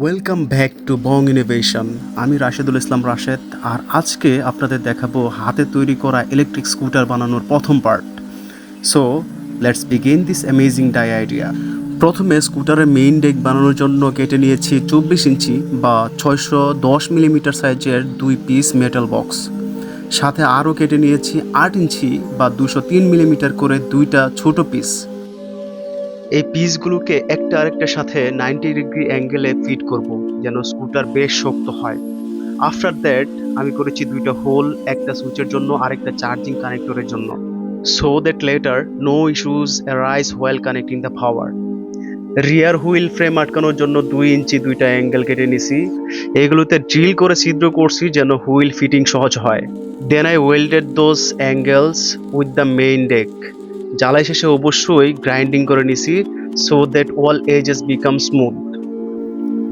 Welcome back to Bong innovation আমি রাশেদুল ইসলাম রাশেদ, আর আজকে আপনাদের দেখাবো হাতে তৈরি করা ইলেকট্রিক স্কুটার বানানোর প্রথম part so let's begin this amazing DIY idea প্রথমে স্কুটারের মেইন ডেক বানানোর জন্য কেটে নিয়েছি চব্বিশ ইঞ্চি বা ছয়শো দশ মিলিমিটার সাইজের দুই পিস মেটাল বক্স সাথে আরও কেটে নিয়েছি আট ইঞ্চি বা দুশো তিন মিলিমিটার করে দুইটা ছোট পিস এই পিসগুলোকে একটা আরেকটার সাথে নাইনটি ডিগ্রি অ্যাঙ্গেলে ফিট করব, যেন স্কুটার বেশ শক্ত হয়। আফটার দ্যাট আমি করেছি দুইটা হোল একটা সুইচের জন্য, আরেকটা চার্জিং কানেক্টরের জন্য। So that later no issues arise while connecting the power rear wheel frame আটকানোর জন্য দুই ইঞ্চি দুইটা অ্যাঙ্গেল কেটে নিছি। এগুলোতে ড্রিল করে ছিদ্র করছি যেন হুইল ফিটিং সহজ হয়। Then I welded those angles with the main deck জ্বালাই শেষে অবশ্যই গ্রাইন্ডিং করে নিছি so that all edges become smooth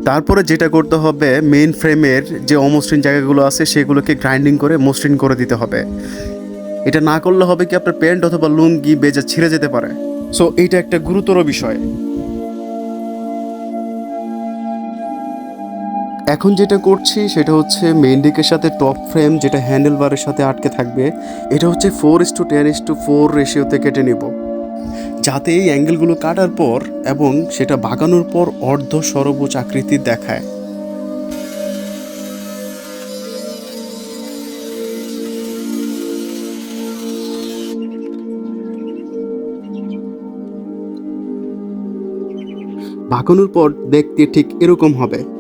তারপরে যেটা করতে হবে মেইন ফ্রেমের যে অমসৃণ জায়গাগুলো আছে, সেগুলোকে গ্রাইন্ডিং করে মসৃণ করে দিতে হবে। এটা না করলে হবে কি আপনার প্যান্ট অথবা লুঙ্গি বেজা ছিঁড়ে যেতে পারে। সো এটা একটা গুরুতর বিষয়। এখন যেটা করছি সেটা হচ্ছে মেইন ডিকের সাথে টপ ফ্রেম যেটা হ্যান্ডেল বারের সাথে আটকে থাকবে, এটা হচ্ছে four is to ten is to four রেশিওতে কেটে নেব। যাতে এই অ্যাঙ্গেলগুলো কাটার পর এবং সেটা বাগানোর পর অর্ধ সরবুজ আকৃতি দেখায়। বাঁকানোর পর দেখতে ঠিক এরকম হবে।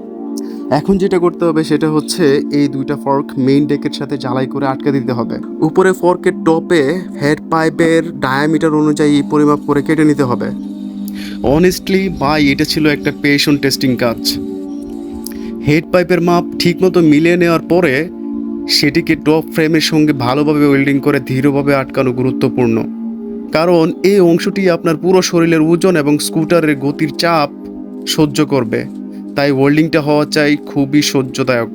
এখন যেটা করতে হবে সেটা হচ্ছে এই দুইটা ফর্ক মেইন ডেকের সাথে জ্বালাই করে আটকে দিতে হবে। উপরে ফর্কের টপে হেড পাইপের ডায়ামিটার অনুযায়ী পরিমাপ করে কেটে নিতে হবে। অনেস্টলি ভাই, এটা ছিল একটা পেশন টেস্টিং কাজ। হেড পাইপের মাপ ঠিকমতো মিলিয়ে নেওয়ার পরে সেটিকে টপ ফ্রেমের সঙ্গে ভালোভাবে ওয়েল্ডিং করে ধীরভাবে আটকানো গুরুত্বপূর্ণ। কারণ এই অংশটি আপনার পুরো শরীরের ওজন এবং স্কুটারের গতির চাপ সহ্য করবে। তাই ওয়েল্ডিংটা হওয়া চাই খুবই সহ্যদায়ক।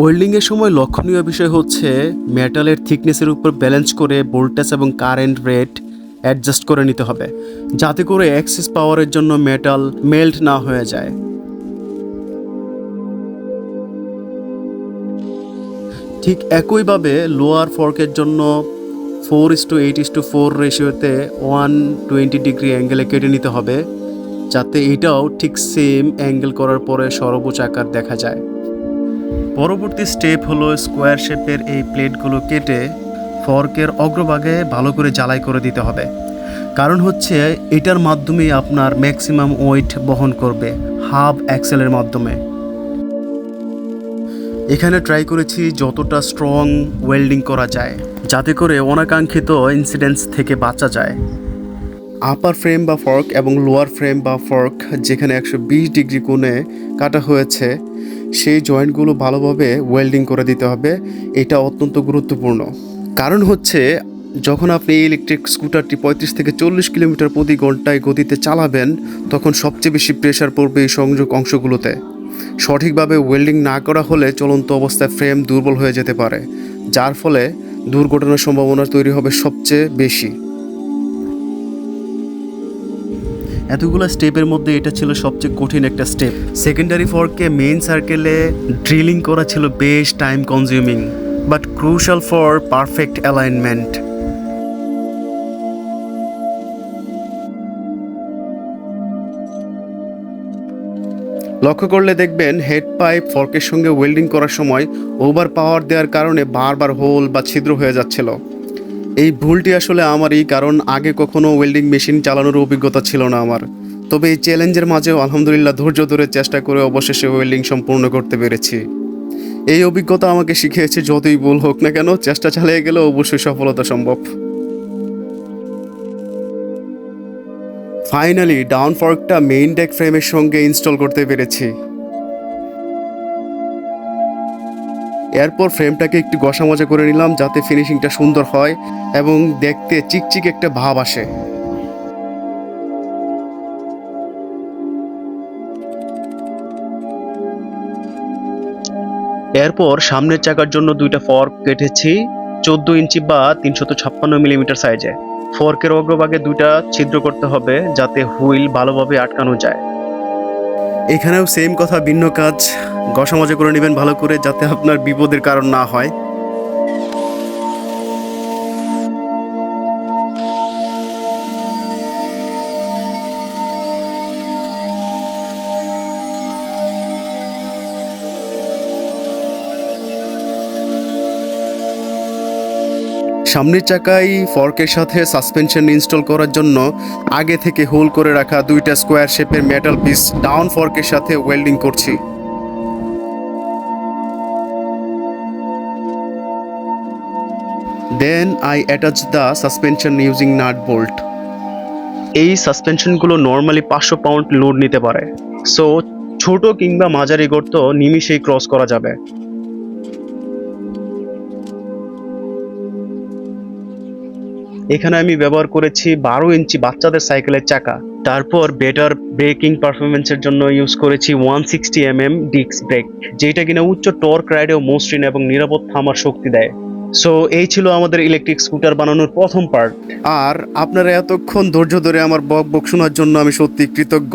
ওয়েল্ডিংয়ের সময় লক্ষণীয় বিষয় হচ্ছে মেটালের থিকনেসের উপর ব্যালেন্স করে ভোল্টেজ এবং কারেন্ট রেট অ্যাডজাস্ট করে নিতে হবে, যাতে করে অ্যাক্সেস পাওয়ারের জন্য মেটাল মেল্ট না হয়ে যায়। ঠিক একইভাবে লোয়ার ফর্কের জন্য four is to eight is to four রেশিওতে one twenty degree অ্যাঙ্গেলে কেটে নিতে হবে। যাতে এটাও ঠিক সেম অ্যাঙ্গেল করার পরে সর্বোচ্চ আকার দেখা যায়। পরবর্তী স্টেপ হলো স্কোয়ার শেপের এই প্লেটগুলো কেটে ফর্কের অগ্রভাগে ভালো করে জ্বালাই করে দিতে হবে। কারণ হচ্ছে এটার মাধ্যমে আপনার ম্যাক্সিমাম ওয়েট বহন করবে হাফ অ্যাক্সেলের মাধ্যমে। এখানে ট্রাই করেছি যতটা স্ট্রং ওয়েল্ডিং করা যায়, যাতে করে অনাকাঙ্ক্ষিত ইনসিডেন্টস থেকে বাঁচা যায়। আপার ফ্রেম বা ফর্ক এবং লোয়ার ফ্রেম বা ফর্ক যেখানে একশো বিশ ডিগ্রি কোণে কাটা হয়েছে, সেই জয়েন্টগুলো ভালোভাবে ওয়েল্ডিং করে দিতে হবে। এটা অত্যন্ত গুরুত্বপূর্ণ। কারণ হচ্ছে, যখন আপনি এই ইলেকট্রিক স্কুটারটি পঁয়ত্রিশ থেকে চল্লিশ কিলোমিটার প্রতি ঘন্টায় গতিতে চালাবেন, তখন সবচেয়ে বেশি প্রেশার পড়বে এই সংযোগ অংশগুলোতে। সঠিকভাবে ওয়েল্ডিং না করা হলে চলন্ত অবস্থায় ফ্রেম দুর্বল হয়ে যেতে পারে, যার ফলে দুর্ঘটনার সম্ভাবনা তৈরি হবে সবচেয়ে বেশি। এতগুলো স্টেপের মধ্যে এটা ছিল সবচেয়ে কঠিন একটা স্টেপ। সেকেন্ডারি ফর্ককে মেইন সার্কেলে ড্রিলিং করা ছিল বেশ time consuming but crucial for perfect alignment লক্ষ্য করলে দেখবেন হেড পাইপ ফর্কের সঙ্গে ওয়েল্ডিং করার সময় ওভার পাওয়ার দেওয়ার কারণে বারবার হোল বা ছিদ্র হয়ে যাচ্ছিল। এই ভুলটি আসলে আমারই, কারণ আগে কখনো ওয়েল্ডিং মেশিন চালানোর অভিজ্ঞতা ছিল না আমার। তবে এই চ্যালেঞ্জের মাঝেও আলহামদুলিল্লাহ ধৈর্য ধরে চেষ্টা করে অবশেষে ওয়েল্ডিং সম্পূর্ণ করতে পেরেছি। এই অভিজ্ঞতা আমাকে শিখিয়েছে, যতই ভুল হোক না কেন, চেষ্টা চালিয়ে গেলে অবশ্যই সফলতা সম্ভব। ফাইনালি ডাউন ফর্কটা মেইন ডেক ফ্রেমের সঙ্গে ইনস্টল করতে পেরেছি। এরপর ফ্রেমটাকে একটু ঘষা মজা করে নিলাম যাতে ফিনিশিংটা সুন্দর হয় এবং দেখতে চিকচিক একটা ভাব আসে। এরপর সামনের চাকার জন্য দুইটা ফর্ক কেটেছি, চোদ্দ ইঞ্চি বা তিনশত ছাপ্পান্ন মিলিমিটার সাইজে। ফর্কের অগ্রভাগে দুইটা ছিদ্র করতে হবে যাতে হুইল ভালোভাবে আটকানো যায়। এখানেও সেম কথা, ভিন্ন কাজ। গসমাজে মজা করে নেবেন ভালো করে যাতে আপনার বিপদের কারণ না হয়। সামনের চাকায় ফর্কের সাথে সাসপেনশন ইনস্টল করার জন্য আগে থেকে হোল করে রাখা দুইটা স্কোয়ার শেপের মেটাল পিস ডাউন ফর্কের সাথে ওয়েল্ডিং করছি। Then I attach the suspension using nut bolt এই সাসপেনশনগুলো নর্মালি পাঁচশো পাউন্ড লোড নিতে পারে। সো ছোট কিংবা মাঝারি গর্ত নিমিশেই ক্রস করা যাবে। এখানে আমি ব্যবহার করেছি বারো ইঞ্চি বাচ্চাদের সাইকেলের চাকা। তারপর বেটার ব্রেকিং পারফরমেন্সের জন্য ইউজ করেছি one sixty M M disc brake, যেটা কিনা উচ্চ টর্ক রাইডেও মসৃণ এবং নিরাপদ থামার শক্তি দেয়। সো এই ছিল আমাদের ইলেকট্রিক স্কুটার বানানোর প্রথম পার্ট আর আপনারা এতক্ষণ ধৈর্য ধরে আমার বক বক শোনার জন্য আমি সত্যি কৃতজ্ঞ।